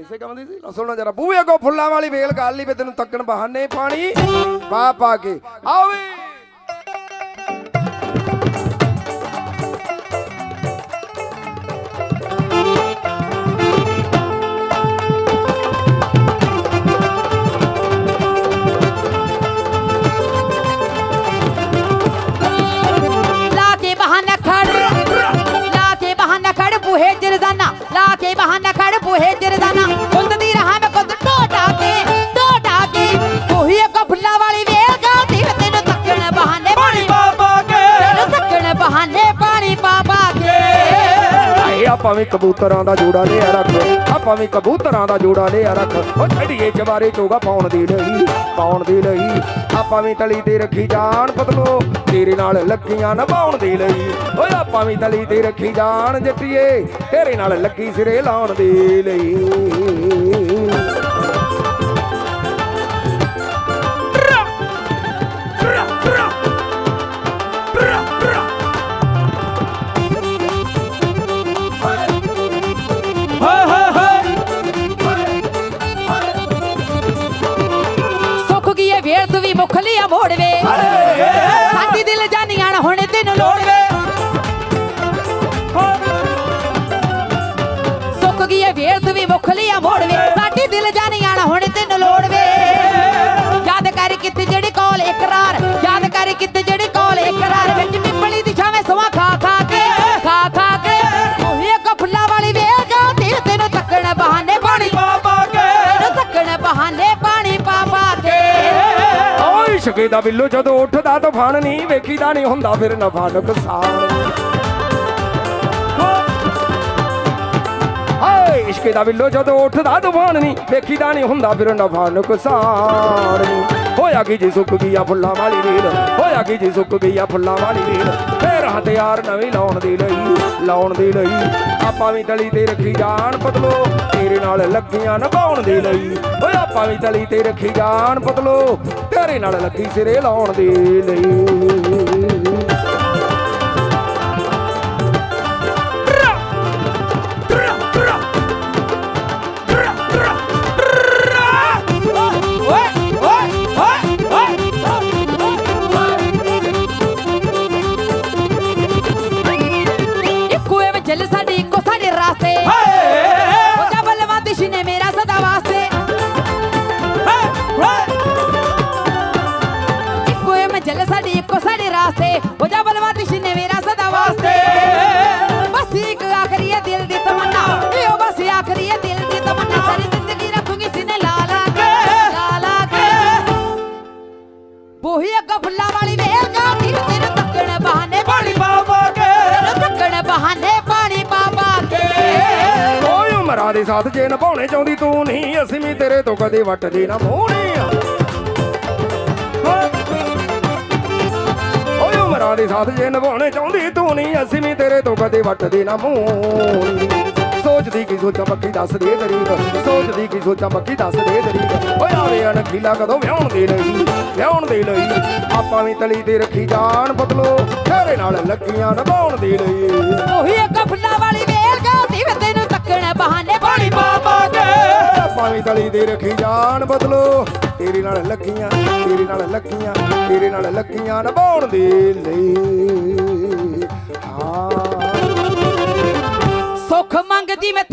ਇਸੇ ਕੰਮ ਦੀ ਸੀ? ਲਓ ਜਰਾ। ਬੂਹੇ ਕੋ ਫੁੱਲਾਂ ਵਾਲੀ ਵੇਲ ਗੱਲ ਲਈ ਵੀ ਤੈਨੂੰ ਤੱਕਣ ਬਹਾਨੇ ਪਾਣੀ। ਪਾ ਪਾ ਕੇ। ਆਵੇ ਬੂਹੇ ਆਏ ਕਬੂਤਰਾਂ ਦਾ ਜੋੜਾ ਲਿਆ ਰੱਖ ਆਪਾਂ ਵੀ ਕਬੂਤਰਾਂ ਦਾ ਜੋੜਾ ਲਿਆ ਰੱਖ। ਉਹ ਛੜੀਏ ਚਵਾਰੇ ਚੋਗਾ ਪਾਉਣ ਦੀ ਲਈ, ਪਾਉਣ ਦੀ ਲਈ। ਆਪਾਂ ਵੀ ਤਲੀ ਤੇ ਰੱਖੀ ਜਾਣ ਪਤਲੋ, ਤੇਰੇ ਨਾਲ ਲੱਗੀਆਂ ਨਭਾਉਣ ਦੀ ਲਈ। ਓਏ ਆਪਾਂ ਵੀ ਤਲੀ ਤੇ ਰੱਖੀ ਜਾਣ ਜੱਟੀਏ, ਤੇਰੇ ਨਾਲ ਲੱਗੀ ਸਿਰੇ ਲਾਉਣ ਦੀ ਲਈ। ਨਾ ਇਸ਼ਕੇ ਦਾ ਬਿੱਲੋ ਜਦੋਂ ਉੱਠਦਾ ਤੂਫਾਨ ਨਹੀਂ ਵੇਖੀਦਾ, ਨਹੀਂ ਹੁੰਦਾ ਫਿਰ ਨਫਾ ਨੁਕਸਾਨ ਹਾਏ ਇਸ਼ਕੇ ਦਾ ਬਿੱਲੋ ਜਦੋਂ ਉੱਠਦਾ ਤੂਫਾਨ ਨਹੀਂ ਵੇਖੀਦਾ, ਨਹੀਂ ਹੁੰਦਾ ਫਿਰ ਨਫਾ ਨੁਕਸਾਨ ਨੀ। ਹੋਇਆ ਕੀ ਜੀ ਸੁੱਕ ਗਈ ਆ ਫੁੱਲਾਂ ਵਾਲੀ ਰੀਲ ਹੋਇਆ ਕੀ ਜੀ ਸੁੱਕ ਗਈ ਆ ਫੁੱਲਾਂ ਵਾਲੀ ਰੀਲ ਹਥਿਆਰ ਨਵੇਂ ਲਾਉਣ ਦੀ ਲਈ, ਲਾਉਣ ਦੀ ਲਈ। ਆਪਾਂ ਵੀ ਤਲੀ ਤੇ ਰੱਖੀ ਜਾਣ ਪਤਲੋ, ਤੇਰੇ ਨਾਲ ਲੱਗੀਆਂ ਨਭਾਉਣ ਦੀ ਲਈ। ਓਏ ਆਪਾਂ ਵੀ ਤਲੀ ਤੇ ਰੱਖੀ ਜਾਣ ਪਤਲੋ, ਤੇਰੇ ਨਾਲ ਲੱਗੀ ਸਿਰੇ ਲਾਉਣ ਦੀ ਲਈ। ਓਏ ਦੇ ਸਾਥ ਜੇ ਨਿਭਾਉਣੇ ਚਾਹੁੰਦੀ ਤੂੰ ਨਹੀਂ, ਅਸੀਂ ਵੀ ਤੇਰੇ ਤੋਂ ਕਦੇ ਵੱਟਦੇ ਨਾ ਮੋਹਣੀ ਓਏ ਉਮਰਾਂ ਦੇ ਸਾਥ ਜੇ ਨਿਭਾਉਣੇ ਚਾਹੁੰਦੀ ਤੂੰ ਨਹੀਂ, ਅਸੀਂ ਵੀ ਤੇਰੇ ਤੋਂ ਕਦੇ ਵੱਟਦੇ ਨਾ ਮੋਹਣੀ। ਸੋਚਦੀ ਕੀ ਸੋਚਾਂ ਪੱਕੀ ਦੱਸ ਦੇ ਤਰੀਕ ਸੋਚਦੀ ਕੀ ਸੋਚਾਂ ਪੱਕੀ ਦੱਸ ਦੇ ਤਰੀਕ ਓਏ ਆਵੇ ਅਣਖੀਲਾ ਕਦੋਂ ਵਿਆਹਣ ਦੇ ਲਈ, ਵਿਆਹਣ ਦੇ ਲਈ। ਆਪਾਂ ਵੀ ਤਲੀ ਤੇ ਰੱਖੀ ਜਾਣ ਬਦਲੋ, ਤੇਰੇ ਨਾਲ ਲੱਗੀਆਂ ਨਿਭਾਉਣ ਦੇ ਲਈ। ਉਹੀ ਇੱਕ ਆਪਾਂ ਤਲੀ ਦੇ ਰੱਖੀ ਜਾਨ ਬਦਲੋ। ਤੇਰੇ ਨਾਲ ਲੱਗੀਆਂ ਤੇਰੇ ਨਾਲ ਲੱਗੀਆਂ ਤੇਰੇ ਨਾਲ ਲੱਗੀਆਂ ਨਿਭਾਉਣ ਦੇ ਲਈ। ਹਾਂ। ਸੁੱਖ ਮੰਗਦੀ ਮੈਂ